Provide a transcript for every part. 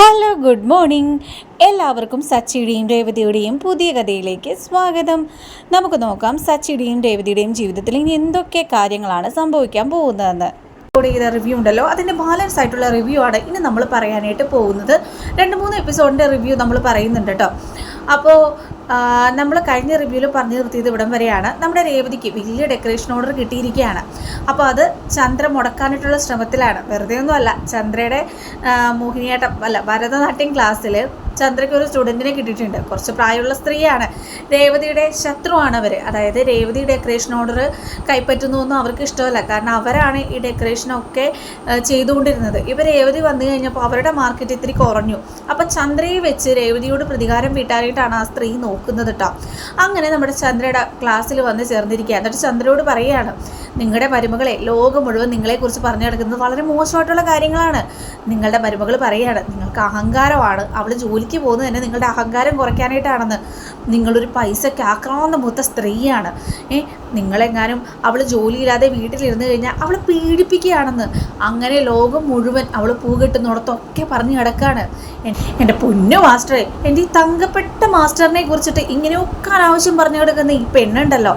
Hello good morning. എല്ലാവർക്കും സച്ചിയുടെയും രേവതിയുടെയും പുതിയ കഥയിലേക്ക് സ്വാഗതം. നമുക്ക് നോക്കാം സച്ചിയുടെയും രേവതിയുടെയും ജീവിതത്തിൽ ഇനി എന്തൊക്കെ കാര്യങ്ങളാണ് സംഭവിക്കാൻ പോകുന്നതെന്ന്. ചെയ്ത റിവ്യൂ ഉണ്ടല്ലോ. അതിന്റെ ബാലൻസ് ആയിട്ടുള്ള റിവ്യൂ ആണ് ഇനി നമ്മൾ പറയാനായിട്ട് പോകുന്നത്. രണ്ട് മൂന്ന് എപ്പിസോഡിന്റെ റിവ്യൂ നമ്മൾ പറയുന്നുണ്ട് കേട്ടോ. അപ്പോൾ നമ്മൾ കഴിഞ്ഞ റിവ്യൂവിൽ പറഞ്ഞു നിർത്തിയത് ഇവിടം വരെയാണ്. നമ്മുടെ രേവതിക്ക് വലിയ ഡെക്കറേഷൻ ഓർഡർ കിട്ടിയിരിക്കുകയാണ്. അപ്പോൾ അത് ചന്ദ്ര മുടക്കാനായിട്ടുള്ള ശ്രമത്തിലാണ്. വെറുതെ ഒന്നുമല്ല ചന്ദ്രയുടെ മോഹിനിയാട്ടം അല്ല ഭരതനാട്യം ക്ലാസ്സിൽ ചന്ദ്രയ്ക്ക് ഒരു സ്റ്റുഡന്റിനെ കിട്ടിയിട്ടുണ്ട്. കുറച്ച് പ്രായമുള്ള സ്ത്രീയാണ്. രേവതിയുടെ ശത്രുവാണ് അവർ അതായത് രേവതി ഡെക്കറേഷൻ ഓർഡർ കൈപ്പറ്റുന്നതൊന്നും അവർക്ക് ഇഷ്ടമല്ല. കാരണം അവരാണ് ഈ ഡെക്കറേഷനൊക്കെ ചെയ്തുകൊണ്ടിരുന്നത്. ഇവർ രേവതി വന്നു കഴിഞ്ഞപ്പോൾ അവരുടെ മാർക്കറ്റ് ഇത്തിരി കുറഞ്ഞു. അപ്പോൾ ചന്ദ്രയെ വെച്ച് രേവതിയോട് പ്രതികാരം വീട്ടാനായിട്ടാണ് ആ സ്ത്രീ നോക്കുന്നത് കേട്ടോ അങ്ങനെ നമ്മുടെ ചന്ദ്രയുടെ ക്ലാസ്സിൽ വന്ന് ചേർന്നിരിക്കുക എന്നിട്ട് ചന്ദ്രയോട് പറയുകയാണ് നിങ്ങളുടെ മരുമകളെ ലോകം മുഴുവൻ നിങ്ങളെക്കുറിച്ച് പറഞ്ഞു നടക്കുന്നത് വളരെ മോശമായിട്ടുള്ള കാര്യങ്ങളാണ്. നിങ്ങളുടെ മരുമകൾ പറയുകയാണ് നിങ്ങൾക്ക് അഹങ്കാരമാണ്. അവൾ ജോലിക്ക് പോകുന്നത് തന്നെ നിങ്ങളുടെ അഹങ്കാരം കുറയ്ക്കാനായിട്ടാണെന്ന്. നിങ്ങളൊരു പൈസയ്ക്ക് ആക്രാന്ത മൂത്ത സ്ത്രീയാണ്. ഏ നിങ്ങളെങ്ങാനും അവൾ ജോലിയില്ലാതെ വീട്ടിലിരുന്ന് കഴിഞ്ഞാൽ അവൾ പീഡിപ്പിക്കുകയാണെന്ന്. അങ്ങനെ ലോകം മുഴുവൻ അവൾ പൂ കിട്ടുന്നിടത്തൊക്കെ പറഞ്ഞു കിടക്കാണ്. എന്റെ പൊന്നു മാസ്റ്ററെ എന്റെ ഈ തങ്കപ്പെട്ട മാസ്റ്ററിനെ കുറിച്ചിട്ട് ഇങ്ങനെയൊക്കെ അനാവശ്യം പറഞ്ഞു കിടക്കുന്ന ഈ പെണ്ണുണ്ടല്ലോ.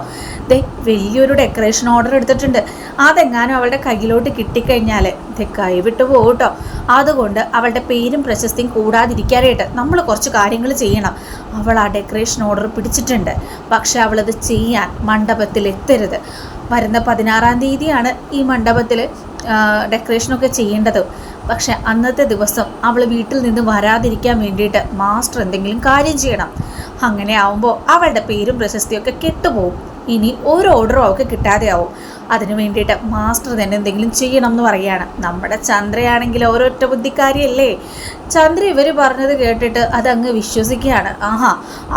ദേ വലിയൊരു ഡെക്കറേഷൻ ഓർഡർ എടുത്തിട്ടുണ്ട്. അതെങ്ങാനും അവളുടെ കയ്യിലോട്ട് കിട്ടിക്കഴിഞ്ഞാൽ ദേ കൈവിട്ടു പോകും കേട്ടോ. അതുകൊണ്ട് അവളുടെ പേരും പ്രശസ്തിയും കൂടാതിരിക്കാനായിട്ട് നമ്മൾ കുറച്ച് കാര്യങ്ങൾ ചെയ്യണം. അവൾ ആ ഡെക്കറേഷൻ ഓർഡർ പിടിച്ചിട്ടുണ്ട്. പക്ഷെ അവളത് ചെയ്യാൻ മണ്ഡപത്തിൽ എത്തരുത്. വരുന്ന പതിനാറാം തീയതിയാണ് ഈ മണ്ഡപത്തിൽ ഡെക്കറേഷനൊക്കെ ചെയ്യേണ്ടത്. പക്ഷെ അന്നത്തെ ദിവസം അവൾ വീട്ടിൽ നിന്ന് വരാതിരിക്കാൻ വേണ്ടിയിട്ട് മാസ്റ്റർ എന്തെങ്കിലും കാര്യം ചെയ്യണം. അങ്ങനെ ആവുമ്പോൾ അവളുടെ പേരും പ്രശസ്തിയൊക്കെ കെട്ടുപോകും. ഇനി ഒരു ഓർഡറും അവൾക്ക് കിട്ടാതെയാവും. അതിന് വേണ്ടിയിട്ട് മാസ്റ്റർ തന്നെ എന്തെങ്കിലും ചെയ്യണം എന്ന് പറയുകയാണ്. നമ്മുടെ ചന്ദ്രയാണെങ്കിൽ ഓരോറ്റ ബുദ്ധിക്കാരിയല്ലേ? ചന്ദ്ര ഇവർ പറഞ്ഞത് കേട്ടിട്ട് അതങ്ങ് വിശ്വസിക്കുകയാണ്. ആഹാ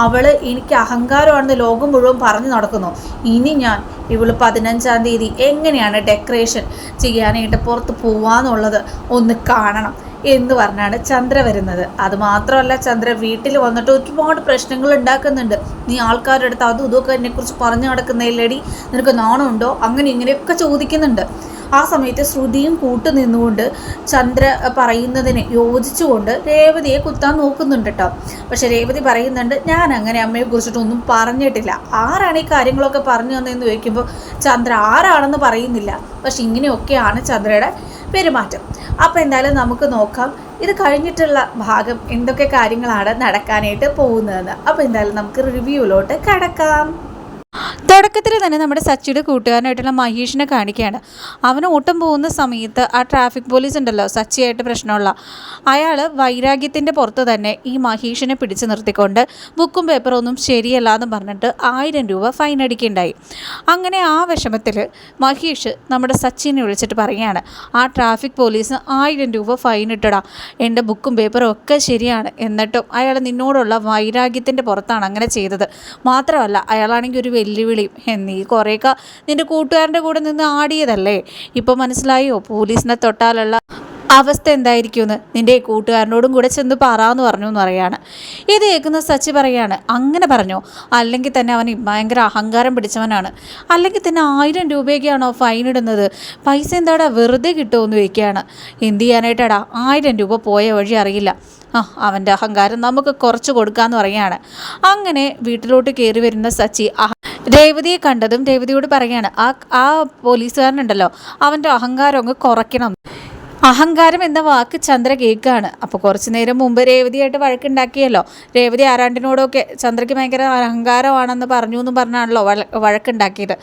അവൾ എനിക്ക് അഹങ്കാരമാണെന്ന് ലോകം മുഴുവൻ പറഞ്ഞു നടക്കുന്നു. ഇനി ഞാൻ ഇവൾ പതിനഞ്ചാം തീയതി എങ്ങനെയാണ് ഡെക്കറേഷൻ ചെയ്യാനായിട്ട് പുറത്ത് പോവാന്നുള്ളത് ഒന്ന് കാണണം എന്ന് പറഞ്ഞാണ് ചന്ദ്ര വരുന്നത്. അത് മാത്രമല്ല ചന്ദ്ര വീട്ടിൽ വന്നിട്ട് ഒരുപാട് പ്രശ്നങ്ങൾ ഉണ്ടാക്കുന്നുണ്ട്. നീ ആൾക്കാരുടെ അടുത്ത് അതും ഇതൊക്കെ എന്നെക്കുറിച്ച് പറഞ്ഞു നടക്കുന്നില്ലേടി നിനക്ക് നാണമുണ്ടോ? അങ്ങനെ ഇങ്ങനെയൊക്കെ ചോദിക്കുന്നുണ്ട്. ആ സമയത്ത് ശ്രുതിയും കൂട്ടു നിന്നുകൊണ്ട് ചന്ദ്ര പറയുന്നതിന് യോജിച്ചുകൊണ്ട് രേവതിയെ കുത്താൻ നോക്കുന്നുണ്ട് കേട്ടോ പക്ഷെ രേവതി പറയുന്നുണ്ട് ഞാൻ അങ്ങനെ അമ്മയെ കുറിച്ചിട്ടൊന്നും പറഞ്ഞിട്ടില്ല. ആരാണ് ഈ കാര്യങ്ങളൊക്കെ പറഞ്ഞു തന്നതെന്ന് ചോദിക്കുമ്പോൾ ചന്ദ്ര ആരാണെന്ന് പറയുന്നില്ല. പക്ഷെ ഇങ്ങനെയൊക്കെയാണ് ചന്ദ്രയുടെ പെരുമാറ്റം. അപ്പോൾ എന്തായാലും നമുക്ക് നോക്കാം ഇത് കഴിഞ്ഞിട്ടുള്ള ഭാഗം എന്തൊക്കെ കാര്യങ്ങളാണ് നടക്കാനായിട്ട് പോകുന്നതെന്ന്. അപ്പോൾ എന്തായാലും നമുക്ക് റിവ്യൂലോട്ട് കിടക്കാം. തുടക്കത്തിൽ തന്നെ നമ്മുടെ സച്ചിയുടെ കൂട്ടുകാരനായിട്ടുള്ള മഹേഷിനെ കാണിക്കുകയാണ്. അവൻ ഓട്ടം പോകുന്ന സമയത്ത് ആ ട്രാഫിക് പോലീസ് ഉണ്ടല്ലോ സച്ചിയായിട്ട് പ്രശ്നമുള്ള അയാൾ വൈരാഗ്യത്തിന്റെ പുറത്ത് തന്നെ ഈ മഹേഷിനെ പിടിച്ചു നിർത്തിക്കൊണ്ട് ബുക്കും പേപ്പറും ഒന്നും ശരിയല്ല എന്ന് പറഞ്ഞിട്ട് ആയിരം രൂപ ഫൈൻ അടിക്കുകയുണ്ടായി. അങ്ങനെ ആ വിഷമത്തിൽ മഹേഷ് നമ്മുടെ സച്ചിനെ വിളിച്ചിട്ട് പറയുകയാണ് ആ ട്രാഫിക് പോലീസ് ആയിരം രൂപ ഫൈൻ ഇട്ടടാ എന്റെ ബുക്കും പേപ്പറും ഒക്കെ ശരിയാണ്. എന്നിട്ടും അയാൾ നിന്നോടുള്ള വൈരാഗ്യത്തിന്റെ പുറത്താണ് അങ്ങനെ ചെയ്തത്. മാത്രമല്ല അയാളാണെങ്കിൽ ഒരു വെല്ലുവിളിയും എന്നീ കുറേയൊക്കെ നിന്റെ കൂട്ടുകാരന്റെ കൂടെ നിന്ന് ആടിയതല്ലേ? ഇപ്പോൾ മനസ്സിലായോ? പോലീസിനെ തൊട്ടാലുള്ള അവസ്ഥ എന്തായിരിക്കുമെന്ന് നിന്റെ കൂട്ടുകാരനോടും കൂടെ ചെന്ന് പറയാന്ന് പറഞ്ഞു എന്ന് പറയാണ്. ഇത് കേൾക്കുന്ന സച്ചി പറയാണ് അങ്ങനെ പറഞ്ഞോ? അല്ലെങ്കിൽ തന്നെ അവൻ ഭയങ്കര അഹങ്കാരം പിടിച്ചവനാണ്. അല്ലെങ്കിൽ തന്നെ ആയിരം രൂപയൊക്കെയാണോ ഫൈൻ ഇടുന്നത്? പൈസ എന്താടാ വെറുതെ കിട്ടുമെന്ന് ചോദിക്കുകയാണ്. എന്ത് ചെയ്യാനായിട്ടാടാ? ആയിരം രൂപ പോയ വഴി അറിയില്ല. ആ അവന്റെ അഹങ്കാരം നമുക്ക് കുറച്ച് കൊടുക്കാമെന്ന് പറയാണ്. അങ്ങനെ വീട്ടിലോട്ട് കയറി വരുന്ന സച്ചി രേവതിയെ കണ്ടതും രേവതിയോട് പറയാണ് ആ ആ പോലീസുകാരനുണ്ടല്ലോ. അവന്റെ അഹങ്കാരം അങ്ങ് കുറയ്ക്കണം. അഹങ്കാരം എന്ന വാക്ക് ചന്ദ്ര കേൾക്കുകയാണ്. അപ്പോൾ കുറച്ച് നേരം മുമ്പ് രേവതിയായിട്ട് വഴക്കുണ്ടാക്കിയല്ലോ. രേവതി ആരാണ്ടിനോടൊക്കെ ചന്ദ്രയ്ക്ക് ഭയങ്കര അഹങ്കാരമാണെന്ന് പറഞ്ഞു എന്ന് പറഞ്ഞാണല്ലോ വഴ- വഴക്കുണ്ടാക്കിയത്.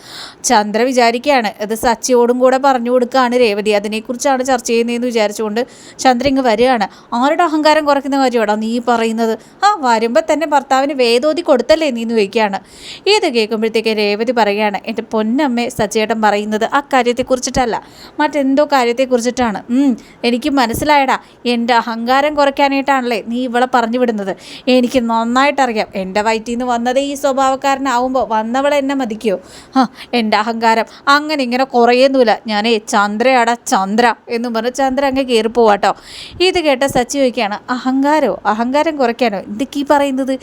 ചന്ദ്ര വിചാരിക്കുകയാണ് ഇത് സച്ചിയോടും കൂടെ പറഞ്ഞു കൊടുക്കുകയാണ് രേവതി. അതിനെക്കുറിച്ചാണ് ചർച്ച ചെയ്യുന്നതെന്ന് വിചാരിച്ചുകൊണ്ട് ചന്ദ്ര ഇങ്ങ് വരികയാണ്. ആരുടെ അഹങ്കാരം കുറയ്ക്കുന്ന കാര്യമാണോ നീ പറയുന്നത്? ആ വരുമ്പോൾ തന്നെ ഭർത്താവിന് വേദോതി കൊടുത്തല്ലേ നീ എന്ന് ചോദിക്കുകയാണ്. ഇത് കേൾക്കുമ്പോഴത്തേക്ക് രേവതി പറയുകയാണ് എന്റെ പൊന്നമ്മേ സച്ചേട്ടൻ പറയുന്നത് ആ കാര്യത്തെക്കുറിച്ചിട്ടല്ല. മറ്റെന്തോ കാര്യത്തെക്കുറിച്ചിട്ടാണ്. എനിക്ക് മനസ്സിലായടാ. എന്റെ അഹങ്കാരം കുറയ്ക്കാനായിട്ടാണല്ലേ നീ ഇവളെ പറഞ്ഞു വിടുന്നത്. എനിക്ക് നന്നായിട്ടറിയാം. എന്റെ വയറ്റിൽ നിന്ന് വന്നത് ഈ സ്വഭാവക്കാരനാവുമ്പോൾ വന്നവളെ എന്നെ മതിക്കോ? ആ എന്റെ അഹങ്കാരം. അങ്ങനെ ഇങ്ങനെ കുറയുന്നില്ല ഞാനേ ചന്ദ്രയാടാ ചന്ദ്ര എന്ന് പറഞ്ഞ് ചന്ദ്ര അങ്ങ് കയറിപ്പോവാട്ടോ ഇത് കേട്ട സച്ചി ചോദിക്കുകയാണ് അഹങ്കാരോ? അഹങ്കാരം കുറയ്ക്കാനോ? എന്തൊക്കെ ഈ പറയുന്നത്?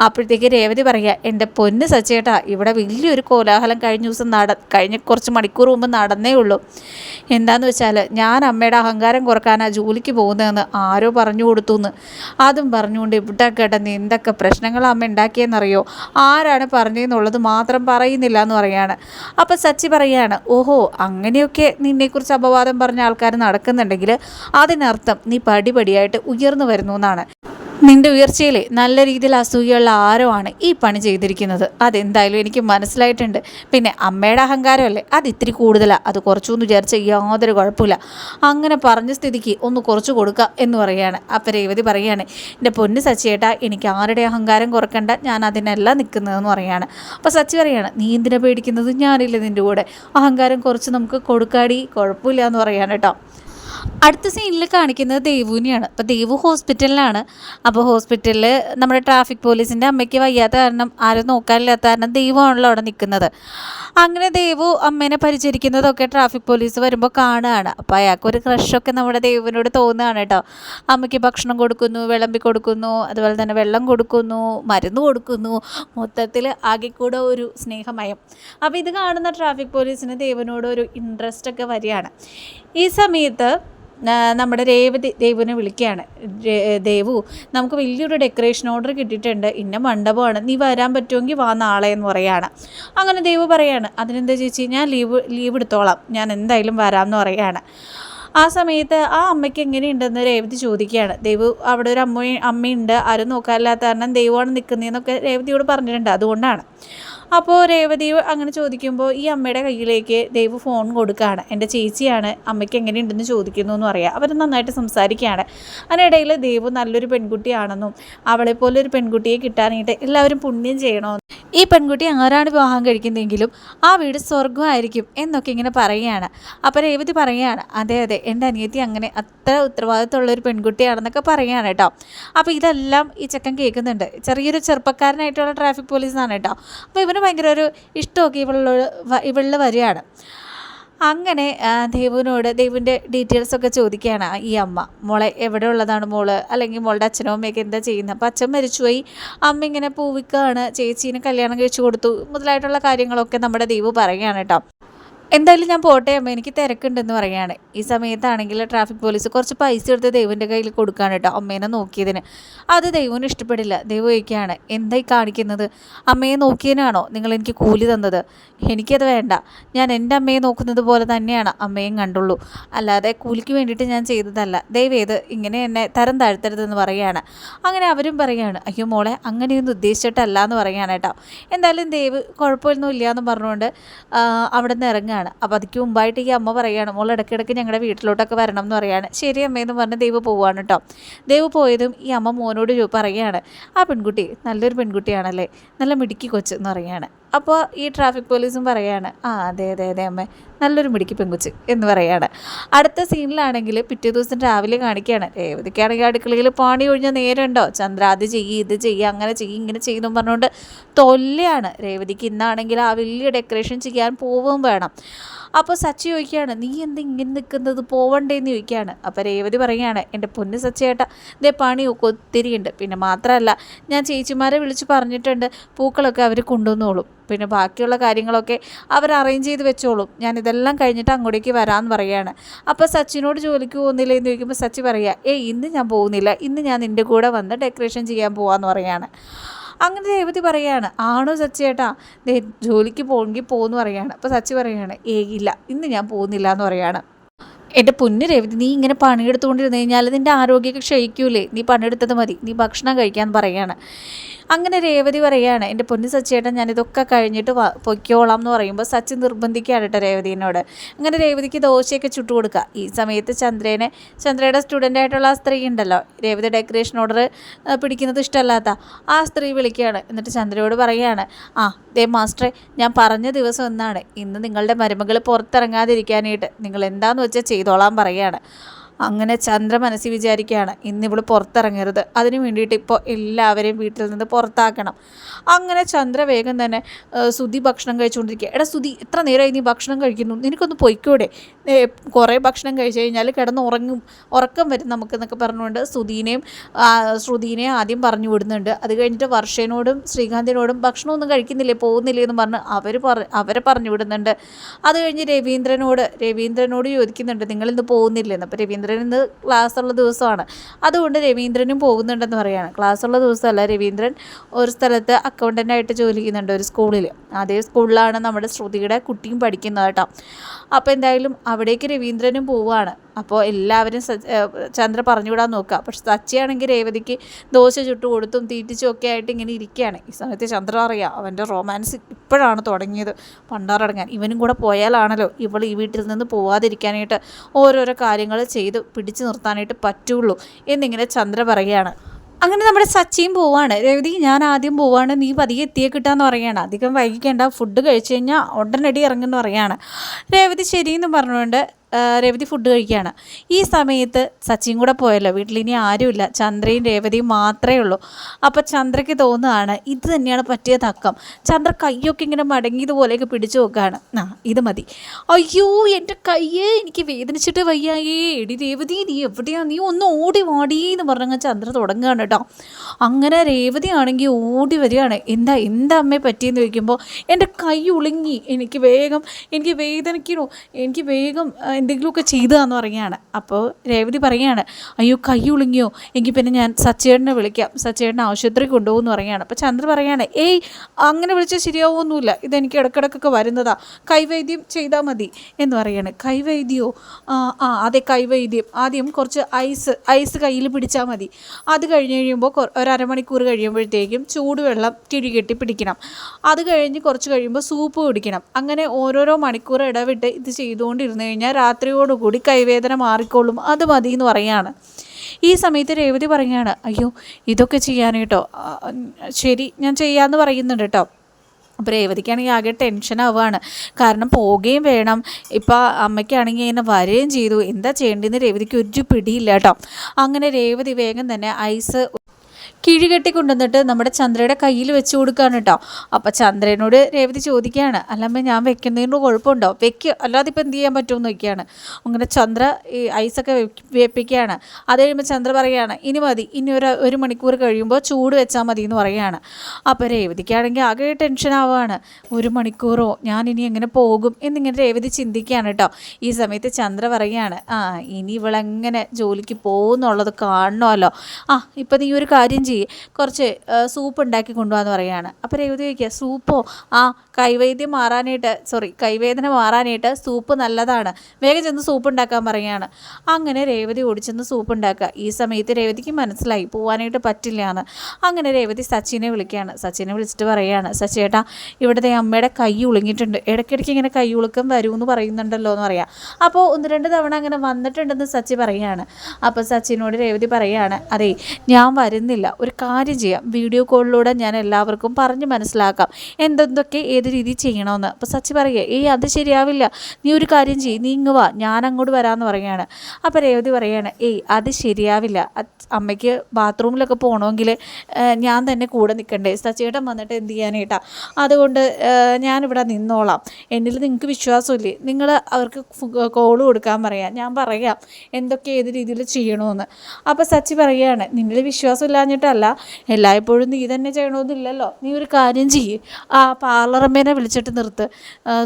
അപ്പോഴത്തേക്ക് രേവതി പറയുക എന്റെ പൊന്ന് സച്ചേട്ടാ ഇവിടെ വലിയൊരു കോലാഹലം കഴിഞ്ഞ ദിവസം നട കഴിഞ്ഞ കുറച്ച് മണിക്കൂർ മുമ്പ് നടന്നേ ഉള്ളൂ. എന്താന്ന് വെച്ചാൽ ഞാൻ അമ്മയുടെ അഹങ്കാരം കുറക്കാനാണ് ജോലിക്ക് പോകുന്നതെന്ന് ആരോ പറഞ്ഞു കൊടുത്തു എന്ന് അതും പറഞ്ഞുകൊണ്ട് ഇവിടെ കിടന്ന്? എന്തൊക്കെ പ്രശ്നങ്ങൾ അമ്മ ഉണ്ടാക്കിയെന്നറിയോ? ആരാണ് പറഞ്ഞതെന്നുള്ളത് മാത്രം പറയുന്നില്ല എന്ന് പറയാണ്. അപ്പം സച്ചി പറയാണ് ഓഹോ അങ്ങനെയൊക്കെ നിന്നെക്കുറിച്ച് അപവാദം പറഞ്ഞ ആൾക്കാർ നടക്കുന്നുണ്ടെങ്കിൽ അതിനർത്ഥം നീ പടിപടിയായിട്ട് ഉയർന്നു വരുന്നു എന്നാണ്. നിന്റെ ഉയർച്ചയിൽ നല്ല രീതിയിൽ അസൂയുള്ള ആരോ ആണ് ഈ പണി ചെയ്തിരിക്കുന്നത്. അതെന്തായാലും എനിക്ക് മനസ്സിലായിട്ടുണ്ട്. പിന്നെ അമ്മയുടെ അഹങ്കാരമല്ലേ? അത് ഇത്തിരി കൂടുതലാണ് അത് കുറച്ചൊന്നും വിചാരിച്ച യാതൊരു കുഴപ്പമില്ല. അങ്ങനെ പറഞ്ഞ സ്ഥിതിക്ക് ഒന്ന് കുറച്ച് കൊടുക്കുക എന്ന് പറയുകയാണ്. അപ്പം രേവതി പറയുകയാണ് എന്റെ പൊന്ന് സച്ചിയേട്ടാ എനിക്ക് ആരുടെ അഹങ്കാരം കുറക്കണ്ട? ഞാൻ അതിനെല്ലാം നിൽക്കുന്നതെന്ന് പറയുകയാണ്. അപ്പോൾ സച്ചി പറയുകയാണ് നീ എന്തിനാ പേടിക്കുന്നത്? ഞാനില്ല നിന്റെ കൂടെ. അഹങ്കാരം കുറച്ച് നമുക്ക് കൊടുക്കാടി. കുഴപ്പമില്ല എന്ന് പറയാണ് കേട്ടോ. അടുത്ത സീനിൽ കാണിക്കുന്നത് ദേവുവിനെയാണ്. അപ്പോൾ ദേവു ഹോസ്പിറ്റലിലാണ് അപ്പോൾ ഹോസ്പിറ്റലിൽ നമ്മുടെ ട്രാഫിക് പോലീസിന്റെ അമ്മയ്ക്ക് വയ്യാത്ത കാരണം ആരും നോക്കാനില്ലാത്ത കാരണം ദൈവമാണല്ലോ അവിടെ നിൽക്കുന്നത് അങ്ങനെ ദേവു അമ്മേനെ പരിചരിക്കുന്നതൊക്കെ ട്രാഫിക് പോലീസ് വരുമ്പോൾ കാണുകയാണ്. അപ്പോൾ അയാൾക്കൊരു ക്രഷൊക്കെ നമ്മുടെ ദേവിനോട് തോന്നുകയാണ് കേട്ടോ. അമ്മയ്ക്ക് ഭക്ഷണം കൊടുക്കുന്നു വിളമ്പി കൊടുക്കുന്നു അതുപോലെ തന്നെ വെള്ളം കൊടുക്കുന്നു മരുന്ന് കൊടുക്കുന്നു. മൊത്തത്തിൽ ആകെ കൂടെ ഒരു സ്നേഹമയം. അപ്പോൾ ഇത് കാണുന്ന ട്രാഫിക് പോലീസിന് ദേവനോട് ഒരു ഇൻട്രസ്റ്റ് ഒക്കെ വരികയാണ്. ഈ സമയത്ത് നമ്മുടെ രേവതി ദേവുവിനെ വിളിക്കുകയാണ്. ദേവു നമുക്ക് വലിയൊരു ഡെക്കറേഷൻ ഓർഡർ കിട്ടിയിട്ടുണ്ട്. ഇന്ന മണ്ഡപമാണ്. നീ വരാൻ പറ്റുമെങ്കിൽ വാ നാളെ എന്ന് പറയാണ്. അങ്ങനെ ദേവു പറയാണ് അതിനെന്താ ചേച്ചി? ഞാൻ ലീവ് ലീവ് എടുത്തോളാം. ഞാൻ എന്തായാലും വരാമെന്ന് പറയാണ്. ആ സമയത്ത് ആ അമ്മയ്ക്ക് എങ്ങനെയുണ്ടെന്ന് രേവതി ചോദിക്കുകയാണ്. ദേവു അവിടെ ഒരു അമ്മ അമ്മയുണ്ട്. ആരും നോക്കാനില്ലാത്ത കാരണം ദൈവമാണ് നിൽക്കുന്നതെന്നൊക്കെ രേവതിയോട് പറഞ്ഞിട്ടുണ്ട്. അതുകൊണ്ടാണ്. അപ്പോൾ രേവതി അങ്ങനെ ചോദിക്കുമ്പോൾ ഈ അമ്മയുടെ കയ്യിലേക്ക് ദേവ് ഫോൺ കൊടുക്കുകയാണ് എന്റെ ചേച്ചിയാണ്. അമ്മയ്ക്ക് എങ്ങനെയുണ്ടെന്ന് ചോദിക്കുന്നു എന്ന് പറയാം. അവർ നന്നായിട്ട് സംസാരിക്കുകയാണ്. അതിനിടയിൽ ദേവ് നല്ലൊരു പെൺകുട്ടിയാണെന്നും അവളെപ്പോലെ ഒരു പെൺകുട്ടിയെ കിട്ടാനായിട്ട് എല്ലാവരും പുണ്യം ചെയ്യണമെന്നും ഈ പെൺകുട്ടി ആരാണ് വിവാഹം കഴിക്കുന്നതെങ്കിലും ആ വീട് സ്വർഗമായിരിക്കും എന്നൊക്കെ ഇങ്ങനെ പറയുകയാണ്. അപ്പോൾ രേവതി പറയുകയാണ് അതെ അതെ എന്റെ അനിയത്തി അങ്ങനെ അത്ര ഉത്തരവാദിത്തമുള്ള ഒരു പെൺകുട്ടിയാണെന്നൊക്കെ പറയുകയാണ് കേട്ടോ. അപ്പോൾ ഇതെല്ലാം ഈ ചെക്കൻ കേൾക്കുന്നുണ്ട്. ചെറിയൊരു ചെറുപ്പക്കാരനായിട്ടുള്ള ട്രാഫിക് പോലീസാണ് കേട്ടോ. അപ്പോൾ ഇവന് ഭയങ്കര ഒരു ഇഷ്ടമൊക്കെ ഇവളിൽ ഇവളിൽ വരികയാണ് അങ്ങനെ ദേവുവിനോട് ദേവിന്റെ ഡീറ്റെയിൽസൊക്കെ ചോദിക്കുകയാണ് ഈ അമ്മ മോളെ എവിടെ ഉള്ളതാണ് മോൾ? അല്ലെങ്കിൽ മോളുടെ അച്ഛനും അമ്മയൊക്കെ എന്താ ചെയ്യുന്നത്? അപ്പോൾ അച്ഛൻ മരിച്ചുപോയി. അമ്മ ഇങ്ങനെ പൂവിക്കാണ് ചേച്ചീനെ കല്യാണം കഴിച്ചു കൊടുത്തു. മുതലായിട്ടുള്ള കാര്യങ്ങളൊക്കെ നമ്മുടെ ദേവു പറയുകയാണ് കേട്ടോ. എന്തായാലും ഞാൻ പോട്ടെ അമ്മ എനിക്ക് തിരക്കുണ്ടെന്ന് പറയാണ്. ഈ സമയത്താണെങ്കിൽ ട്രാഫിക് പോലീസ് കുറച്ച് പൈസ എടുത്ത് ദൈവന്റെ കയ്യിൽ കൊടുക്കാണ് കേട്ടോ അമ്മേനെ നോക്കിയതിന്. അത് ദൈവം ഇഷ്ടപ്പെടില്ല. ദൈവം ഒക്കെയാണ് എന്തായി കാണിക്കുന്നത്? അമ്മയെ നോക്കിയതിനാണോ നിങ്ങൾ എനിക്ക് കൂലി തന്നത്? എനിക്കത് വേണ്ട. ഞാൻ എന്റെ അമ്മയെ നോക്കുന്നത് പോലെ തന്നെയാണ് അമ്മയും കണ്ടുള്ളൂ. അല്ലാതെ കൂലിക്ക് വേണ്ടിയിട്ട് ഞാൻ ചെയ്തതല്ല. ദൈവേത് ഇങ്ങനെ എന്നെ തരം താഴ്ത്തരുതെന്ന് പറയുകയാണ് അങ്ങനെ അവരും പറയാണ് അയ്യോ മോളെ അങ്ങനെയൊന്നും ഉദ്ദേശിച്ചിട്ടല്ല എന്ന് പറയുകയാണ് കേട്ടോ. എന്തായാലും ദൈവ് കുഴപ്പമൊന്നുമില്ല എന്ന് പറഞ്ഞുകൊണ്ട് അവിടെ നിന്ന് ഇറങ്ങുകയാണ്. അപ്പോൾ അതിക്ക് മുമ്പായിട്ട് ഈ അമ്മ പറയുകയാണ് മോൾ ഇടയ്ക്കിടയ്ക്ക് ഞങ്ങളുടെ വീട്ടിലോട്ടൊക്കെ വരണം എന്ന് പറയാണ്. ശരി അമ്മയെന്ന് പറഞ്ഞ് ദൈവ് പോവുകയാണ് കേട്ടോ ദൈവ് പോയതും ഈ അമ്മ മോനോട് പറയുകയാണ് ആ പെൺകുട്ടി നല്ലൊരു പെൺകുട്ടിയാണല്ലേ? നല്ല മിടുക്കി കൊച്ച് എന്ന് പറയുകയാണ് അപ്പോൾ ഈ ട്രാഫിക് പോലീസും പറയാണ് ആ അതെ അതെ അതെ അമ്മേ നല്ലൊരു മിടുക്കി പെങ്കുച്ച് എന്ന് പറയാണ്. അടുത്ത സീനിലാണെങ്കിൽ പിറ്റേ ദിവസം രാവിലെ കാണിക്കുകയാണ് രേവതിക്കാണെങ്കിൽ അടുക്കളയിൽ പാണി ഒഴിഞ്ഞ നേരമുണ്ടോ? ചന്ദ്ര അത് ചെയ്യ് ഇത് ചെയ്യുക അങ്ങനെ ചെയ്യ് ഇങ്ങനെ ചെയ്യുന്നു പറഞ്ഞുകൊണ്ട് തൊല്ലയാണ് രേവതിക്ക് ഇന്നാണെങ്കിൽ ആ വലിയ ഡെക്കറേഷൻ ചെയ്യാൻ പോവുകയും വേണം. അപ്പോൾ സച്ചി ചോദിക്കുകയാണ് നീ എന്ത് ഇങ്ങനെ നിൽക്കുന്നത്? പോവണ്ടേന്ന് ചോദിക്കുകയാണ്. അപ്പോൾ രേവതി പറയുകയാണ് എന്റെ പൊന്ന് സച്ചിയേട്ട ഇതേ പണിയൊക്കെ ഒത്തിരി ഉണ്ട് പിന്നെ മാത്രമല്ല ഞാൻ ചേച്ചിമാരെ വിളിച്ച് പറഞ്ഞിട്ടുണ്ട് പൂക്കളൊക്കെ അവർ കൊണ്ടുവന്നോളും. പിന്നെ ബാക്കിയുള്ള കാര്യങ്ങളൊക്കെ അവർ അറേഞ്ച് ചെയ്ത് വെച്ചോളും. ഞാൻ ഇതെല്ലാം കഴിഞ്ഞിട്ട് അങ്ങോട്ടേക്ക് വരാമെന്ന് പറയുകയാണ് അപ്പോൾ സച്ചിനോട് ജോലിക്ക് പോകുന്നില്ല എന്ന് ചോദിക്കുമ്പോൾ സച്ചി പറയുക ഏയ് ഇന്ന് ഞാൻ പോകുന്നില്ല. ഇന്ന് ഞാൻ നിന്റെ കൂടെ വന്ന് ഡെക്കറേഷൻ ചെയ്യാൻ പോവാന്ന് പറയുകയാണ് അങ്ങനെ രേവതി പറയാണ് ആണോ സച്ചിയേട്ടാ ദേ ജോലിക്ക് പോകണമെങ്കിൽ പോകുമെന്ന് പറയാണ്. അപ്പോൾ സച്ചി പറയാണ് ഏ ഇല്ല ഇന്ന് ഞാൻ പോകുന്നില്ല എന്ന് പറയാണ്. എന്റെ പൊന്നു രേവതി നീ ഇങ്ങനെ പണിയെടുത്തുകൊണ്ടിരുന്നു കഴിഞ്ഞാൽ നിന്റെ ആരോഗ്യമൊക്കെ ക്ഷയിക്കൂലേ. നീ പണിയെടുത്തത് മതി. നീ ഭക്ഷണം കഴിക്കാൻ പറയാണ്. അങ്ങനെ രേവതി പറയാണ് എന്റെ പൊന്നു സച്ചിയേട്ടൻ ഞാനിതൊക്കെ കഴിഞ്ഞിട്ട് പൊയ്ക്കോളാം എന്ന് പറയുമ്പോൾ സച്ചി നിർബന്ധിക്കുകയാണ് കേട്ടോ രേവതിനോട്. അങ്ങനെ രേവതിക്ക് ദോശയൊക്കെ ചുട്ടു കൊടുക്കുക ഈ സമയത്ത് ചന്ദ്രനെ ചന്ദ്രയുടെ സ്റ്റുഡന്റ് ആയിട്ടുള്ള ആ സ്ത്രീ ഉണ്ടല്ലോ. രേവതി ഡെക്കറേഷൻ ഓർഡർ പിടിക്കുന്നത് ഇഷ്ടമല്ലാത്ത ആ സ്ത്രീ വിളിക്കുകയാണ്. എന്നിട്ട് ചന്ദ്രയോട് പറയുകയാണ് ആ ദേ മാസ്റ്ററെ ഞാൻ പറഞ്ഞ ദിവസം എന്നാണ് ഇന്ന് നിങ്ങളുടെ മരുമകൾ പുറത്തിറങ്ങാതിരിക്കാനായിട്ട്. നിങ്ങൾ എന്താണെന്ന് വെച്ചാൽ ചെയ്തോളാൻ പറയുകയാണ്. അങ്ങനെ ചന്ദ്ര മനസ്സിൽ വിചാരിക്കുകയാണ് ഇന്നിവൾ പുറത്തിറങ്ങരുത്. അതിന് വേണ്ടിയിട്ട് ഇപ്പോൾ എല്ലാവരെയും വീട്ടിൽ നിന്ന് പുറത്താക്കണം. അങ്ങനെ ചന്ദ്ര വേഗം തന്നെ സുതി ഭക്ഷണം കഴിച്ചുകൊണ്ടിരിക്കുക. എടാ സുതി എത്ര നേരമായി നീ ഭക്ഷണം കഴിക്കുന്നു നിനക്കൊന്ന് പൊയ്ക്കൂടെ? കുറേ ഭക്ഷണം കഴിച്ചു കഴിഞ്ഞാൽ കിടന്ന് ഉറങ്ങും ഉറക്കം വരും നമുക്കെന്നൊക്കെ പറഞ്ഞുകൊണ്ട് ശ്രുതിനെയും ശ്രുതിനെയും ആദ്യം പറഞ്ഞു വിടുന്നുണ്ട്. അത് കഴിഞ്ഞിട്ട് വർഷേനോടും ശ്രീകാന്തിനോടും ഭക്ഷണമൊന്നും കഴിക്കുന്നില്ലേ പോകുന്നില്ലേ എന്ന് പറഞ്ഞ് അവർ അവരെ പറഞ്ഞു വിടുന്നുണ്ട്. അത് കഴിഞ്ഞ് രവീന്ദ്രനോട് രവീന്ദ്രനോട് ചോദിക്കുന്നുണ്ട് നിങ്ങളിന്ന് പോകുന്നില്ലെന്ന്. അപ്പോൾ രവീന്ദ്രൻ ഇന്ന് ക്ലാസ് ഉള്ള ദിവസമാണ്. അതുകൊണ്ട് രവീന്ദ്രനും പോകുന്നുണ്ടെന്ന് പറയാണ്. ക്ലാസ് ഉള്ള ദിവസമല്ല രവീന്ദ്രൻ ഒരു സ്ഥലത്ത് അക്കൗണ്ടന്റായിട്ട് ജോലി ചെയ്യുന്നുണ്ട് ഒരു സ്കൂളിൽ അതേ സ്കൂളിലാണ് നമ്മുടെ ശ്രുതിയുടെ കുട്ടിയും പഠിക്കുന്നത് കേട്ടോ. അപ്പോൾ എന്തായാലും അവിടേക്ക് രവീന്ദ്രനും പോവുകയാണ്. അപ്പോൾ എല്ലാവരും ചന്ദ്ര പറഞ്ഞു വിടാൻ നോക്കുക. പക്ഷെ തച്ചയാണെങ്കിൽ രേവതിക്ക് ദോശ ചുട്ടു കൊടുത്തും തീറ്റിച്ചും ഒക്കെ ആയിട്ട് ഇങ്ങനെ ഇരിക്കുകയാണ്. ഈ സമയത്ത് ചന്ദ്ര അറിയാം അവന്റെ റൊമാൻസ് ഇപ്പോഴാണ് തുടങ്ങിയത്. പണ്ടാറടങ്ങാൻ. ഇവനും കൂടെ പോയാലാണല്ലോ ഇവൾ ഈ വീട്ടിൽ നിന്ന് പോവാതിരിക്കാനായിട്ട് ഓരോരോ കാര്യങ്ങൾ ചെയ്ത് പിടിച്ചു നിർത്താനായിട്ട് പറ്റുള്ളൂ എന്നിങ്ങനെ ചന്ദ്ര പറയുകയാണ്. അങ്ങനെ നമ്മുടെ സച്ചിയും പോവാണ്. രേവതി ഞാൻ ആദ്യം പോവാണ്. നീ പതിയെ എത്തിയേ കിട്ടാന്ന് പറയുകയാണ്. അധികം വൈകിക്കേണ്ട. ഫുഡ് കഴിച്ചു കഴിഞ്ഞാൽ ഉടനടി ഇറങ്ങുമെന്ന് പറയുകയാണ്. രേവതി ശരിയെന്ന് പറഞ്ഞുകൊണ്ട് രേവതി ഫുഡ് കഴിക്കുകയാണ്. ഈ സമയത്ത് സച്ചിൻ കൂടെ പോയല്ലോ വീട്ടിൽ ഇനി ആരുമില്ല. ചന്ദ്രയും രേവതിയും മാത്രമേ ഉള്ളൂ. അപ്പോൾ ചന്ദ്രയ്ക്ക് തോന്നുകയാണ് ഇത് തന്നെയാണ് പറ്റിയ തക്കം. ചന്ദ്ര കയ്യൊക്കെ ഇങ്ങനെ മടങ്ങിയതുപോലെയൊക്കെ പിടിച്ചു നോക്കുകയാണ്. ആ ഇത് മതി. അയ്യോ എന്റെ കയ്യേ എനിക്ക് വേദനിച്ചിട്ട് വയ്യായേ. എടി രേവതി നീ എവിടെയാ? നീ ഒന്ന് ഓടി വാടി എന്ന് പറഞ്ഞങ്ങ് ചന്ദ്ര തുടങ്ങുകയാണ് കേട്ടോ. അങ്ങനെ രേവതി ആണെങ്കിൽ ഓടി വരികയാണ്. എന്താ എന്താ അമ്മയെ പറ്റിയെന്ന് ചോദിക്കുമ്പോൾ എന്റെ കൈ ഉളുങ്ങി. എനിക്ക് വേഗം എനിക്ക് വേദനിക്കണോ എനിക്ക് വേഗം എന്തെങ്കിലുമൊക്കെ ചെയ്തതാന്ന് പറയുകയാണ്. അപ്പോൾ രേവതി പറയുകയാണ് അയ്യോ കൈ ഉളുങ്ങിയോ? എങ്കിൽ പിന്നെ ഞാൻ സച്ചേട്ടനെ വിളിക്കാം. സച്ചേട്ടനെ ആശുപത്രി കൊണ്ടുപോകുമെന്ന് പറയുകയാണ്. അപ്പോൾ ചന്ദ്ര പറയുകയാണ് ഏയ് അങ്ങനെ വിളിച്ചാൽ ശരിയാവുമൊന്നുമില്ല ഇതെനിക്ക് ഇടക്കിടക്കൊക്കെ വരുന്നതാ. കൈവൈദ്യം ചെയ്താൽ മതി. എന്ന് പറയാണ് കൈവൈദ്യോ? ആ അതെ കൈവൈദ്യം. ആദ്യം കുറച്ച് ഐസ് ഐസ് കയ്യിൽ പിടിച്ചാൽ മതി. അത് കഴിഞ്ഞ് കഴിയുമ്പോൾ ഒരു കഴിയുമ്പോഴത്തേക്കും ചൂടുവെള്ളം കിഴികെട്ടി പിടിക്കണം. അത് കഴിഞ്ഞ് കുറച്ച് കഴിയുമ്പോൾ സൂപ്പ് കുടിക്കണം. അങ്ങനെ ഓരോരോ മണിക്കൂർ ഇടവിട്ട് ഇത് ചെയ്തുകൊണ്ടിരുന്നു കഴിഞ്ഞാൽ രാത്രിയോടുകൂടി കൈവേദന മാറിക്കോളും. അത് മതി എന്ന് പറയാണ്. ഈ സമയത്ത് രേവതി പറയുകയാണ് അയ്യോ ഇതൊക്കെ ചെയ്യാനായിട്ടോ ശരി ഞാൻ ചെയ്യാമെന്ന് പറയുന്നുണ്ട് കേട്ടോ. അപ്പോൾ രേവതിക്കാണെങ്കിൽ ആകെ ടെൻഷൻ ആവുകയാണ്. കാരണം പോവുകയും വേണം. ഇപ്പോൾ അമ്മയ്ക്കാണെങ്കിൽ ഇങ്ങനെ വരികയും ചെയ്തു. എന്താ ചെയ്യേണ്ടതെന്ന് രേവതിക്ക് ഒരു പിടിയില്ല കേട്ടോ. അങ്ങനെ രേവതി വേഗം തന്നെ ഐസ് കിഴി കെട്ടി കൊണ്ടുവന്നിട്ട് നമ്മുടെ ചന്ദ്രയുടെ കയ്യിൽ വെച്ച് കൊടുക്കുകയാണ് കേട്ടോ. അപ്പോൾ ചന്ദ്രനോട് രേവതി ചോദിക്കുകയാണ് അല്ലമ്മ ഞാൻ വെക്കുന്നതിന് കുഴപ്പമുണ്ടോ? വെക്കുക അല്ലാതെ ഇപ്പോൾ എന്ത് ചെയ്യാൻ പറ്റുമെന്ന് നോക്കിയാണ്. അങ്ങനെ ചന്ദ്ര ഈ ഐസൊക്കെ വേപ്പിക്കുകയാണ്. അത് കഴിയുമ്പോൾ ചന്ദ്ര പറയുകയാണ് ഇനി മതി ഇനി ഒരു ഒരു മണിക്കൂർ കഴിയുമ്പോൾ ചൂട് വെച്ചാൽ മതി എന്ന് പറയുകയാണ്. അപ്പോൾ രേവതിക്കാണെങ്കിൽ ആകെ ടെൻഷൻ ആവുകയാണ് ഒരു മണിക്കൂറോ ഞാൻ ഇനി എങ്ങനെ പോകും? എന്നിങ്ങനെ രേവതി ചിന്തിക്കുകയാണ് കേട്ടോ. ഈ സമയത്ത് ചന്ദ്ര പറയുകയാണ് ആ ഇനി ഇവളെങ്ങനെ ജോലിക്ക് പോകുന്നുള്ളത് കാണണമല്ലോ. ആ ഇപ്പം നീ ഒരു കാര്യം ചെയ്യ് കുറച്ച് സൂപ്പ് ഉണ്ടാക്കി കൊണ്ടുപോകാന്ന് പറയുകയാണ്. അപ്പോൾ രേവതി ചോദിക്കുക സൂപ്പോ? ആ കൈവേദ്യം മാറാനായിട്ട് സോറി കൈവേദന മാറാനായിട്ട് സൂപ്പ് നല്ലതാണ്. വേഗം ചെന്ന് സൂപ്പ് ഉണ്ടാക്കാൻ പറയുകയാണ്. അങ്ങനെ രേവതി ഓടിച്ചെന്ന് സൂപ്പ് ഉണ്ടാക്കുക ഈ സമയത്ത് രേവതിക്ക് മനസ്സിലായി പോകാനായിട്ട് പറ്റില്ല എന്ന് അങ്ങനെ രേവതി സച്ചിനെ വിളിക്കുകയാണ്. സച്ചിനെ വിളിച്ചിട്ട് പറയുകയാണ് സച്ചേട്ടാ ഇവിടുത്തെ അമ്മയുടെ കൈ ഉളുങ്ങിയിട്ടുണ്ട്. ഇടയ്ക്കിടയ്ക്ക് ഇങ്ങനെ കൈ ഉളുക്കം എന്ന് പറയുന്നുണ്ടല്ലോ എന്ന് പറയാം. അപ്പോൾ ഒന്ന് രണ്ട് തവണ അങ്ങനെ വന്നിട്ടുണ്ടെന്ന് സച്ചി പറയുകയാണ്. അപ്പോൾ സച്ചിനോട് രേവതി പറയുകയാണ് അതെ ഞാൻ വരുന്നില്ല. ഒരു കാര്യം ചെയ്യാം. വീഡിയോ കോളിലൂടെ ഞാൻ എല്ലാവർക്കും പറഞ്ഞ് മനസ്സിലാക്കാം. എന്തെന്തൊക്കെ ഏത് രീതിയിൽ ചെയ്യണമെന്ന്. അപ്പോൾ സച്ചി പറയുക ഏയ് അത് ശരിയാവില്ല. നീ ഒരു കാര്യം ചെയ്യും. നീ ഇങ്ങ് ഞാൻ അങ്ങോട്ട് വരാമെന്ന് പറയുകയാണ്. അപ്പോൾ രേവതി പറയുകയാണ് ഏയ് അത് ശരിയാവില്ല. അമ്മയ്ക്ക് ബാത്റൂമിലൊക്കെ പോകണമെങ്കിൽ ഞാൻ തന്നെ കൂടെ നിൽക്കണ്ടേ സച്ചിയേട്ടൻ വന്നിട്ട് എന്ത് ചെയ്യാനേട്ടാ അതുകൊണ്ട് ഞാനിവിടെ നിന്നോളാം. എന്നിൽ നിങ്ങൾക്ക് വിശ്വാസമില്ലേ? നിങ്ങൾ അവർക്ക് കോൾ കൊടുക്കാൻ പറയാം. ഞാൻ പറയാം എന്തൊക്കെ ഏത് രീതിയിൽ ചെയ്യണമെന്ന്. അപ്പോൾ സച്ചി പറയുകയാണ് നിന്നിൽ വിശ്വാസം ഇല്ലാഞ്ഞിട്ടല്ല എല്ലായ്പ്പോഴും നീ തന്നെ ചെയ്യണമെന്നില്ലല്ലോ നീ ഒരു കാര്യം ചെയ്യ്. ആ പാർലറമ്മേനെ വിളിച്ചിട്ട് നിർത്ത്.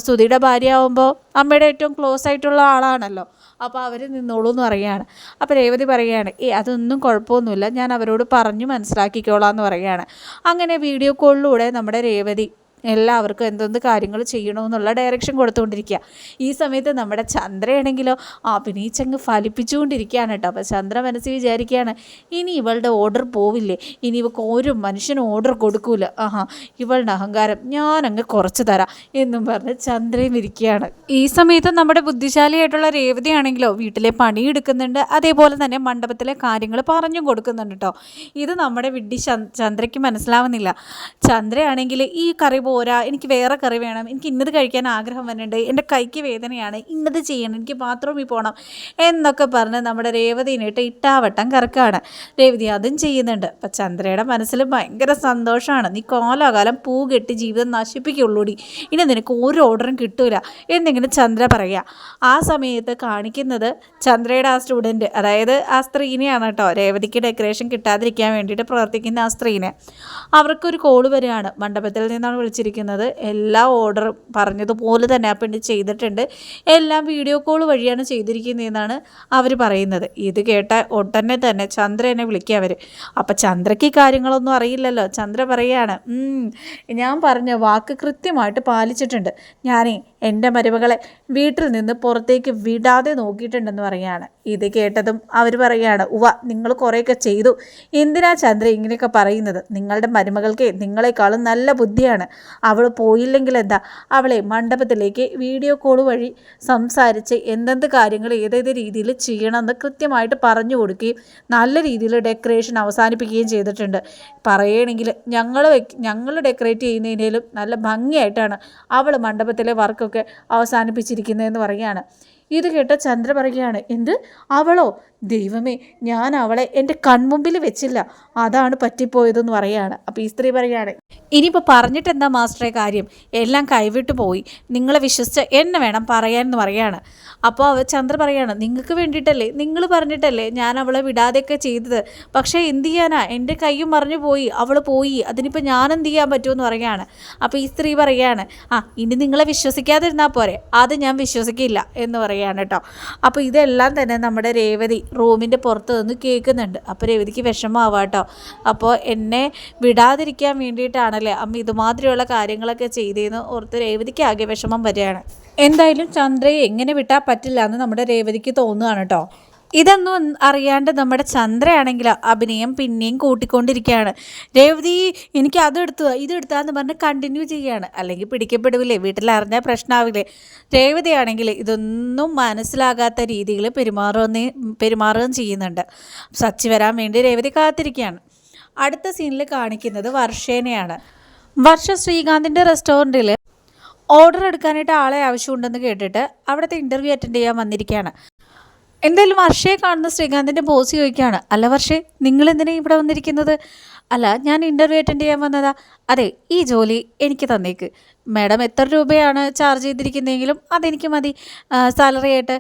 സുധിയുടെ ഭാര്യ ആവുമ്പോൾ അമ്മയുടെ ഏറ്റവും ക്ലോസ് ആയിട്ടുള്ള ആളാണല്ലോ. അപ്പോൾ അവർ നിന്നോളൂ എന്ന് പറയുകയാണ്. അപ്പോൾ രേവതി പറയുകയാണ് ഏ അതൊന്നും കുഴപ്പമൊന്നുമില്ല. ഞാൻ അവരോട് പറഞ്ഞു മനസ്സിലാക്കിക്കോളാം എന്ന് പറയുകയാണ്. അങ്ങനെ വീഡിയോ കോളിലൂടെ നമ്മുടെ രേവതി എല്ലാവർക്കും എന്തെന്ത് കാര്യങ്ങൾ ചെയ്യണമെന്നുള്ള ഡയറക്ഷൻ കൊടുത്തുകൊണ്ടിരിക്കുക. ഈ സമയത്ത് നമ്മുടെ ചന്ദ്രയാണെങ്കിലോ അഭിനയിച്ചങ്ങ് ഫലിപ്പിച്ചുകൊണ്ടിരിക്കുകയാണ് കേട്ടോ. അപ്പോൾ ചന്ദ്ര മനസ്സിൽ വിചാരിക്കുകയാണ് ഇനി ഇവളുടെ ഓർഡർ പോവില്ലേ? ഇനി ഇവൾക്ക് ഒരു മനുഷ്യനും ഓർഡർ കൊടുക്കൂല. ആഹാ ഇവളുടെ അഹങ്കാരം ഞാൻ ഞാനങ്ങ് കുറച്ച് തരാം എന്നും പറഞ്ഞ് ചന്ദ്രയും ഇരിക്കുകയാണ്. ഈ സമയത്ത് നമ്മുടെ ബുദ്ധിശാലിയായിട്ടുള്ള രേവതിയാണെങ്കിലോ വീട്ടിലെ പണിയെടുക്കുന്നുണ്ട്. അതേപോലെ തന്നെ മണ്ഡപത്തിലെ കാര്യങ്ങൾ പറഞ്ഞു കൊടുക്കുന്നുണ്ട് കേട്ടോ. ഇത് നമ്മുടെ വിഡ്ഢി ചന്ദ്രയ്ക്ക് മനസ്സിലാവുന്നില്ല. ചന്ദ്രയാണെങ്കിൽ ഈ കറി പോരാ എനിക്ക് വേറെ കറി വേണം എനിക്ക് ഇന്നത് കഴിക്കാൻ ആഗ്രഹം വരുന്നുണ്ട് എന്റെ കൈക്ക് വേദനയാണ് ഇന്നത് ചെയ്യണം എനിക്ക് ബാത്റൂമിൽ പോകണം എന്നൊക്കെ പറഞ്ഞ് നമ്മുടെ രേവതിനിട്ട് ഇട്ടാവട്ടം കറക്കാണ്. രേവതി അതും ചെയ്യുന്നുണ്ട്. അപ്പം ചന്ദ്രയുടെ മനസ്സിൽ ഭയങ്കര സന്തോഷമാണ്. നീ കോലാകാലം പൂ കെട്ടി ജീവിതം നശിപ്പിക്കുള്ളൂടി. ഇനി നിനക്ക് ഒരു ഓർഡറും കിട്ടൂല എന്നിങ്ങനെ ചന്ദ്ര പറയുക ആ സമയത്ത് കാണിക്കുന്നത് ചന്ദ്രയുടെ ആ സ്റ്റുഡന്റ് അതായത് ആ സ്ത്രീനെയാണ് കേട്ടോ. രേവതിക്ക് ഡെക്കറേഷൻ കിട്ടാതിരിക്കാൻ വേണ്ടിയിട്ട് പ്രവർത്തിക്കുന്ന ആ സ്ത്രീനെ. അവർക്കൊരു കോൾ വരികയാണ്. മണ്ഡപത്തിൽ നിന്നാണ് വിളിച്ചിരിക്കുന്നത് എല്ലാ ഓർഡറും പറഞ്ഞതുപോലെ തന്നെ ആ പെണ്ണ് ചെയ്തിട്ടുണ്ട്. എല്ലാം വീഡിയോ കോൾ വഴിയാണ് ചെയ്തിരിക്കുന്നതെന്നാണ് അവർ പറയുന്നത്. ഇത് കേട്ട ഉടനെ തന്നെ ചന്ദ്രനെ വിളിക്കുക അവർ അപ്പം ചന്ദ്രയ്ക്ക് കാര്യങ്ങളൊന്നും അറിയില്ലല്ലോ. ചന്ദ്ര പറയാണ് ഞാൻ പറഞ്ഞ വാക്ക് കൃത്യമായിട്ട് പാലിച്ചിട്ടുണ്ട്. ഞാനേ എന്റെ മരുമകളെ വീട്ടിൽ നിന്ന് പുറത്തേക്ക് വിടാതെ നോക്കിയിട്ടുണ്ടെന്ന് പറയാണ്. ഇത് കേട്ടതും അവർ പറയുകയാണ് ഉവ നിങ്ങൾ കുറേയൊക്കെ ചെയ്തു. എന്തിനാ ചന്ദ്ര ഇങ്ങനെയൊക്കെ പറയുന്നത്? നിങ്ങളുടെ മരുമകൾക്ക് നിങ്ങളെക്കാളും നല്ല ബുദ്ധിയാണ്. അവൾ പോയില്ലെങ്കിൽ എന്താ? അവളെ മണ്ഡപത്തിലേക്ക് വീഡിയോ കോൾ വഴി സംസാരിച്ച് എന്തെന്ത് കാര്യങ്ങൾ ഏതേത് രീതിയിൽ ചെയ്യണമെന്ന് കൃത്യമായിട്ട് പറഞ്ഞു കൊടുക്കുകയും നല്ല രീതിയിൽ ഡെക്കറേഷൻ അവസാനിപ്പിക്കുകയും ചെയ്തിട്ടുണ്ട്. പറയുകയാണെങ്കിൽ ഞങ്ങൾ ഞങ്ങൾ ഡെക്കറേറ്റ് ചെയ്യുന്നതിനേലും നല്ല ഭംഗിയായിട്ടാണ് അവൾ മണ്ഡപത്തിലെ വർക്കൊക്കെ അവസാനിപ്പിച്ചിരിക്കുന്നതെന്ന് പറയുകയാണ്. ഇത് കേട്ട ചന്ദ്ര പറയുകയാണ് എന്ത്? അവളോ? ദൈവമേ ഞാൻ അവളെ എന്റെ കൺമുമ്പിൽ വെച്ചില്ല. അതാണ് പറ്റിപ്പോയതെന്ന് പറയാണ് അപ്പോൾ ഈ സ്ത്രീ പറയുകയാണ് ഇനിയിപ്പോൾ പറഞ്ഞിട്ട് എന്താ മാസ്റ്ററെ കാര്യം? എല്ലാം കൈവിട്ടു പോയി. നിങ്ങളെ വിശ്വസിച്ച് എന്നെ വേണം പറയാൻ എന്ന് പറയാണ് അപ്പോൾ അവർ ചന്ദ്ര പറയാണ് നിങ്ങൾക്ക് വേണ്ടിയിട്ടല്ലേ? നിങ്ങൾ പറഞ്ഞിട്ടല്ലേ ഞാൻ അവളെ വിടാതെയൊക്കെ ചെയ്തത്? പക്ഷേ എന്ത് ചെയ്യാനാ? എന്റെ കൈയും മറിഞ്ഞു പോയി. അവൾ പോയി. അതിനിപ്പോൾ ഞാൻ എന്ത് ചെയ്യാൻ പറ്റുമെന്ന് പറയാണ് അപ്പോൾ ഈ സ്ത്രീ പറയാണ് ആ ഇനി നിങ്ങളെ വിശ്വസിക്കാതിരുന്നാൽ പോരെ. അത് ഞാൻ വിശ്വസിക്കില്ല എന്ന് പറയാണ് കേട്ടോ. അപ്പോൾ ഇതെല്ലാം തന്നെ നമ്മുടെ രേവതി റൂമിന്റെ പുറത്ത് നിന്ന് കേൾക്കുന്നുണ്ട്. അപ്പോൾ രേവതിക്ക് വിഷമമാവാം കേട്ടോ. അപ്പോൾ എന്നെ വിടാതിരിക്കാൻ വേണ്ടിയിട്ടാണല്ലേ അമ്മ ഇതുമാതിരിയുള്ള കാര്യങ്ങളൊക്കെ ചെയ്തതെന്ന് ഓർത്ത് രേവതിക്ക് ആകെ വിഷമം വരികയാണ്. എന്തായാലും ചന്ദ്രയെ എങ്ങനെ വിട്ടാൽ പറ്റില്ല എന്ന് നമ്മുടെ രേവതിക്ക് തോന്നുകയാണ് കേട്ടോ. ഇതൊന്നും അറിയാണ്ട് നമ്മുടെ ചന്ദ്രയാണെങ്കിൽ അഭിനയം പിന്നെയും കൂട്ടിക്കൊണ്ടിരിക്കുകയാണ്. രേവതി എനിക്ക് അതെടുത്തു ഇതെടുത്താന്ന് പറഞ്ഞ് കണ്ടിന്യൂ ചെയ്യുകയാണ്. അല്ലെങ്കിൽ പിടിക്കപ്പെടില്ലേ വീട്ടിൽ അറിഞ്ഞാൽ പ്രശ്നമാവില്ലേ രേവതിയാണെങ്കിൽ ഇതൊന്നും മനസ്സിലാകാത്ത രീതിയിൽ പെരുമാറുന്ന പെരുമാറുകയും ചെയ്യുന്നുണ്ട്. സച്ചി വരാൻ വേണ്ടി രേവതി കാത്തിരിക്കുകയാണ്. അടുത്ത സീനിൽ കാണിക്കുന്നത് വർഷേനെയാണ്. വർഷ ശ്രീകാന്തിന്റെ റെസ്റ്റോറന്റിൽ ഓർഡർ എടുക്കാനായിട്ട് ആളെ ആവശ്യമുണ്ടെന്ന് കേട്ടിട്ട് അവിടുത്തെ ഇന്റർവ്യൂ അറ്റൻഡ് ചെയ്യാൻ വന്നിരിക്കുകയാണ്. എന്തായാലും വർഷയെ കാണുന്ന ശ്രീകാന്തിന്റെ ബോസ് ചോദിക്കുകയാണ് അല്ല വർഷേ നിങ്ങൾ എന്തിനാണ് ഇവിടെ വന്നിരിക്കുന്നത്? അല്ല ഞാൻ ഇന്റർവ്യൂ അറ്റൻഡ് ചെയ്യാൻ വന്നതാ. അതെ ഈ ജോലി എനിക്ക് തന്നേക്ക്. മാഡം എത്ര രൂപയാണ് ചാർജ് ചെയ്തിരിക്കുന്നതെങ്കിലും അതെനിക്ക് മതി. സാലറി ആയിട്ട്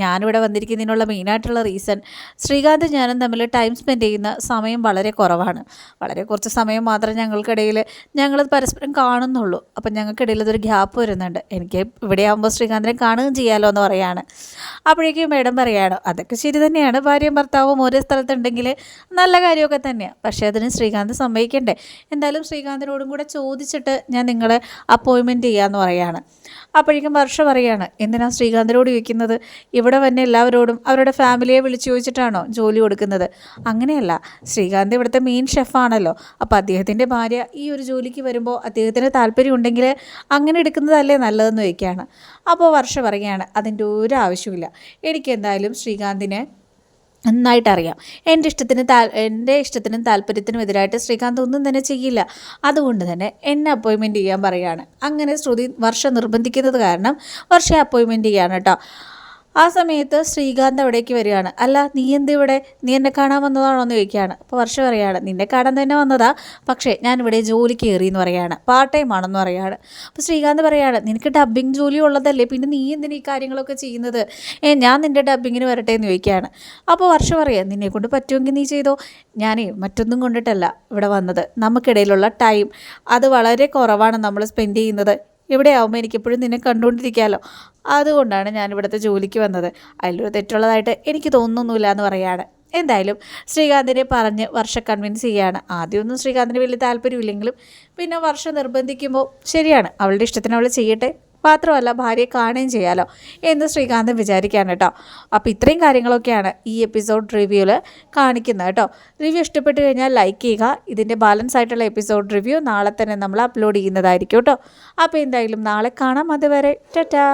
ഞാനിവിടെ വന്നിരിക്കുന്നതിനുള്ള മെയിനായിട്ടുള്ള റീസൺ ശ്രീകാന്ത് ഞാനും തമ്മിൽ ടൈം സ്പെൻഡ് ചെയ്യുന്ന സമയം വളരെ കുറവാണ്. വളരെ കുറച്ച് സമയം മാത്രം ഞങ്ങൾക്കിടയിൽ ഞങ്ങൾ പരസ്പരം കാണുന്നുള്ളൂ. അപ്പം ഞങ്ങൾക്കിടയിൽ ഇതൊരു ഗ്യാപ്പ് വരുന്നുണ്ട്. എനിക്ക് ഇവിടെ ആകുമ്പോൾ ശ്രീകാന്തിനെ കാണുകയും ചെയ്യാമല്ലോ എന്ന് പറയാണ്. അപ്പോഴേക്കും മാഡം പറയാണ് അതൊക്കെ ശരി തന്നെയാണ്. ഭാര്യയും ഭർത്താവും ഒരേ സ്ഥലത്തുണ്ടെങ്കിൽ നല്ല കാര്യമൊക്കെ തന്നെയാണ് പക്ഷേ അതിന് ശ്രീകാന്ത് സമ്മതിക്കണ്ടേ? എന്തായാലും ശ്രീകാന്തിനോടും കൂടെ ചോദിച്ചിട്ട് ഞാൻ നിങ്ങളെ അപ്പോയിൻമെന്റ് ചെയ്യാമെന്ന് പറയാണ്. അപ്പോഴേക്കും വർഷ പറയാണ് എന്തിനാണ് ശ്രീകാന്തിനോട് ചോദിക്കുന്നത്? ഇവിടെ വന്നെ എല്ലാവരോടും അവരുടെ ഫാമിലിയെ വിളിച്ചു ചോദിച്ചിട്ടാണോ ജോലി കൊടുക്കുന്നത്? അങ്ങനെയല്ല ശ്രീകാന്ത് ഇവിടുത്തെ മെയിൻ ഷെഫാണല്ലോ അപ്പോൾ അദ്ദേഹത്തിന്റെ ഭാര്യ ഈ ഒരു ജോലിക്ക് വരുമ്പോൾ അദ്ദേഹത്തിന് താല്പര്യം ഉണ്ടെങ്കിൽ അങ്ങനെ എടുക്കുന്നതല്ലേ നല്ലതെന്ന് ചോദിക്കുകയാണ്. അപ്പോൾ വർഷ പറയുകയാണ് അതിന്റെ ഒരു ആവശ്യമില്ല എനിക്ക് എന്തായാലും ശ്രീകാന്തിനെ നന്നായിട്ട് അറിയാം എന്റെ ഇഷ്ടത്തിന് താ എന്റെ ഇഷ്ടത്തിനും താല്പര്യത്തിനും എതിരായിട്ട് ശ്രീകാന്ത് ഒന്നും തന്നെ ചെയ്യില്ല. അതുകൊണ്ട് തന്നെ എന്നെ അപ്പോയിൻമെന്റ് ചെയ്യാൻ പറയുകയാണ് അങ്ങനെ ശ്രുതി വർഷ നിർബന്ധിക്കുന്നത് കാരണം വർഷ അപ്പോയിൻമെന്റ് ചെയ്യാണ് കേട്ടോ. ആ സമയത്ത് ശ്രീകാന്ത് അവിടേക്ക് വരികയാണ്. അല്ല നീ എന്ത് ഇവിടെ? നീ എന്നെ കാണാൻ വന്നതാണോ? എന്ന് ചോദിക്കുകയാണ്. അപ്പോൾ വർഷം പറയുകയാണ് നിന്നെ കാണാൻ തന്നെ വന്നതാ പക്ഷേ ഞാൻ ഇവിടെ ജോലി കയറി എന്ന് പറയുകയാണ് പാർട്ട് ടൈം ആണെന്ന് പറയുകയാണ് അപ്പോൾ ശ്രീകാന്ത് പറയുകയാണ് നിനക്ക് ഡബ്ബിംഗ് ജോലി ഉള്ളതല്ലേ പിന്നെ നീ എന്തിനാ ഈ കാര്യങ്ങളൊക്കെ ചെയ്യുന്നത്? ഏ ഞാൻ നിന്റെ ഡബ്ബിങ്ങിന് വരട്ടെ എന്ന് ചോദിക്കുകയാണ്. അപ്പോൾ വർഷം പറയാം നിന്നെ കൊണ്ട് പറ്റുമെങ്കിൽ നീ ചെയ്തോ? ഞാനേ മറ്റൊന്നും കൊണ്ടിട്ടല്ല ഇവിടെ വന്നത്. നമുക്കിടയിലുള്ള ടൈം അത് വളരെ കുറവാണ് നമ്മൾ സ്പെൻഡ് ചെയ്യുന്നത്. ഇവിടെ ആവുമ്പോൾ എനിക്കെപ്പോഴും നിന്നെ കണ്ടുകൊണ്ടിരിക്കാമല്ലോ അതുകൊണ്ടാണ് ഞാൻ ഇവിടുത്തെ ജോലിക്ക് വന്നത്. അതിലൊരു തെറ്റുള്ളതായിട്ട് എനിക്ക് തോന്നുന്നൊന്നുമില്ല എന്ന് പറയാണ്. എന്തായാലും ശ്രീകാന്തിനെ പറഞ്ഞ് വർഷ കൺവിൻസ് ചെയ്യാണ്. ആദ്യമൊന്നും ശ്രീകാന്തിന് വലിയ താല്പര്യമില്ലെങ്കിലും പിന്നെ വർഷം നിർബന്ധിക്കുമ്പോൾ ശരിയാണ്. അവളുടെ ഇഷ്ടത്തിന് അവൾ ചെയ്യട്ടെ. മാത്രമല്ല ഭാര്യയെ കാണുകയും ചെയ്യാമല്ലോ എന്ന് ശ്രീകാന്ത് വിചാരിക്കുകയാണ് കേട്ടോ. അപ്പോൾ ഇത്രയും കാര്യങ്ങളൊക്കെയാണ് ഈ എപ്പിസോഡ് റിവ്യൂവിൽ കാണിക്കുന്നത് കേട്ടോ. റിവ്യൂ ഇഷ്ടപ്പെട്ട് കഴിഞ്ഞാൽ ലൈക്ക് ചെയ്യുക. ഇതിന്റെ ബാലൻസ് ആയിട്ടുള്ള എപ്പിസോഡ് റിവ്യൂ നാളെ തന്നെ നമ്മൾ അപ്ലോഡ് ചെയ്യുന്നതായിരിക്കും കേട്ടോ. അപ്പോൾ എന്തായാലും നാളെ കാണാം അതുവരെ. ടാറ്റാ.